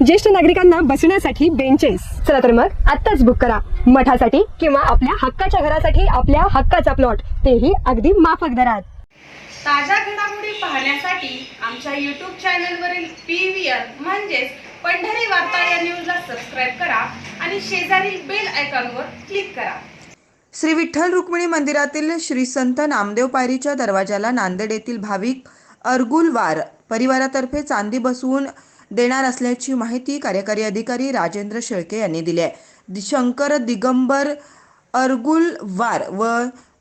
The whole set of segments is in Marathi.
ज्येष्ठ नागरिकांना बसण्यासाठी बेंचेस चला तर मग आत्ताच बुक करा. मठासाठी किंवा आपल्या हक्काच्या घरासाठी आपल्या हक्काचा प्लॉट तेही अगदी माफक दरात. ताज्या घडामोडी पाहण्यासाठी आमच्या यूट्यूब चॅनलवरील पी व्ही आर म्हणजेच पंढरी वार्ता या न्यूजला सबस्क्राईब करा आणि शेजारील बेल आयकॉनवर क्लिक करा. श्री विठ्ठल रुक्मिणी मंदिरातील श्री संत नामदेव पायरीच्या दरवाजाला नांदेड येथील भाविक अर्गुलवार परिवारातर्फे चांदी बसवून देणार असल्याची माहिती कार्यकारी अधिकारी राजेंद्र शेळके यांनी दिली आहे. दि- शंकर दिगंबर अर्गुलवार व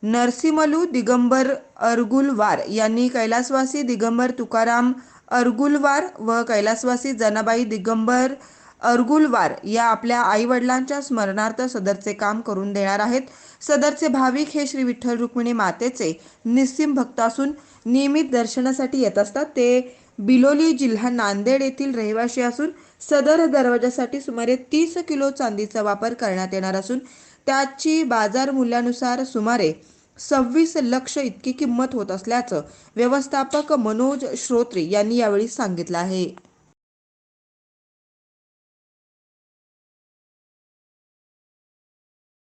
नरसिमलू दिगंबर अर्गुलवार यांनी कैलासवासी दिगंबर तुकाराम अर्गुलवार व कैलासवासी जनाबाई दिगंबर अर्गुलवार या आपल्या आईवडिलांच्या स्मरणार्थ सदरचे काम करून देणार आहेत. सदरचे भाविक हे श्री विठ्ठल रुक्मिणी मातेचे निस्सिम भक्त असून नियमित दर्शनासाठी येत असतात. ते बिलोली जिल्हा नांदेड येथील रहिवासी असून सदर दरवाजासाठी सुमारे तीस किलो चांदीचा वापर करण्यात येणार असून त्याची बाजार मूल्यानुसार सुमारे सव्वीस लक्ष इतकी किंमत होत असल्याचं व्यवस्थापक मनोज श्रोत्री यांनी यावेळी सांगितलं आहे.